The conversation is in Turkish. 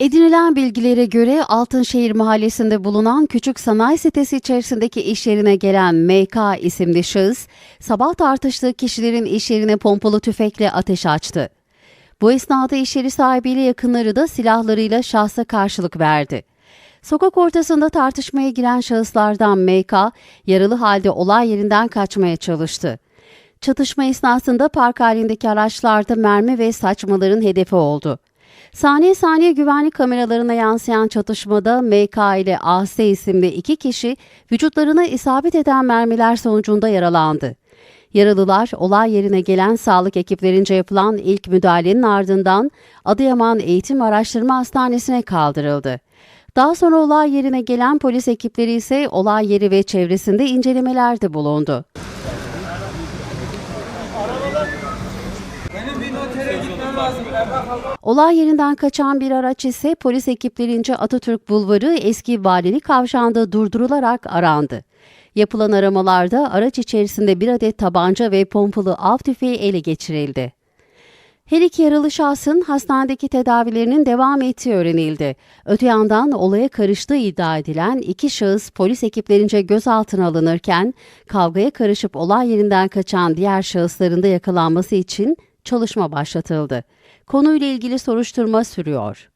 Edinilen bilgilere göre Altınşehir Mahallesi'nde bulunan küçük sanayi sitesi içerisindeki iş yerine gelen MK isimli şahıs, sabah tartıştığı kişilerin iş yerine pompalı tüfekle ateş açtı. Bu esnada iş yeri sahibiyle yakınları da silahlarıyla şahsa karşılık verdi. Sokak ortasında tartışmaya giren şahıslardan MK, yaralı halde olay yerinden kaçmaya çalıştı. Çatışma esnasında park halindeki araçlarda mermi ve saçmaların hedefi oldu. Saniye saniye güvenlik kameralarına yansıyan çatışmada MK ile AS isimli iki kişi vücutlarına isabet eden mermiler sonucunda yaralandı. Yaralılar olay yerine gelen sağlık ekiplerince yapılan ilk müdahalenin ardından Adıyaman Eğitim Araştırma Hastanesi'ne kaldırıldı. Daha sonra olay yerine gelen polis ekipleri ise olay yeri ve çevresinde incelemelerde bulundu. Olay yerinden kaçan bir araç ise polis ekiplerince Atatürk Bulvarı eski valilik kavşağında durdurularak arandı. Yapılan aramalarda araç içerisinde bir adet tabanca ve pompalı av tüfeği ele geçirildi. Her iki yaralı şahsın hastanedeki tedavilerinin devam ettiği öğrenildi. Öte yandan olaya karıştığı iddia edilen iki şahıs polis ekiplerince gözaltına alınırken kavgaya karışıp olay yerinden kaçan diğer şahısların da yakalanması için çalışma başlatıldı. Konuyla ilgili soruşturma sürüyor.